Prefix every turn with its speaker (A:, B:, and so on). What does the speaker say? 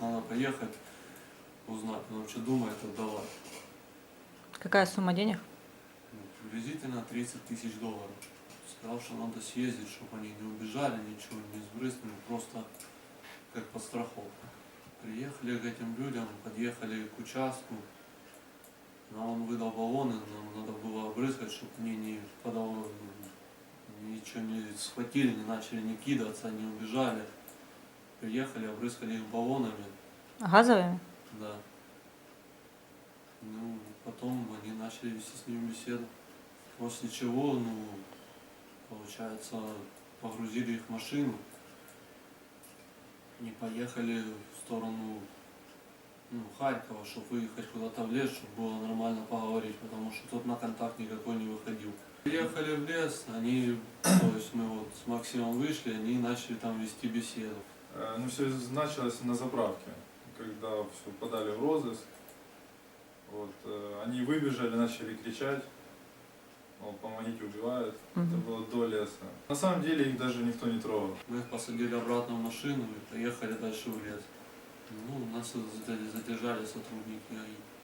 A: Надо поехать, узнать, он вообще думает отдавать.
B: Какая сумма денег?
A: Ну, приблизительно 30 тысяч долларов. Сказал, что надо съездить, чтобы они не убежали, ничего не сбрызнули, просто как подстраховка. Приехали к этим людям, подъехали к участку. Нам он выдал баллоны, нам надо было обрызгать, чтобы они не подало, ничего не схватили, не начали не кидаться, не убежали. Приехали, обрызгали их баллонами,
B: Газовыми?
A: да. Ну, потом они начали вести с ним беседу. После чего, ну, получается, погрузили их в машину и поехали в сторону ну, Харькова, чтобы выехать куда-то в лес, чтобы было нормально поговорить, потому что тот на контакт никакой не выходил. Приехали в лес, они, то есть мы вот с Максимом вышли, они начали там вести беседу.
C: Э, Ну, все началось на заправке, когда все подали в розыск. Вот, э, они выбежали, начали кричать, мол, помогите, убивают. Это
B: Мгм.
C: было до леса. На самом деле их даже никто не трогал.
A: Мы их посадили обратно в машину и поехали дальше в лес. Ну, нас задержали сотрудники АИ.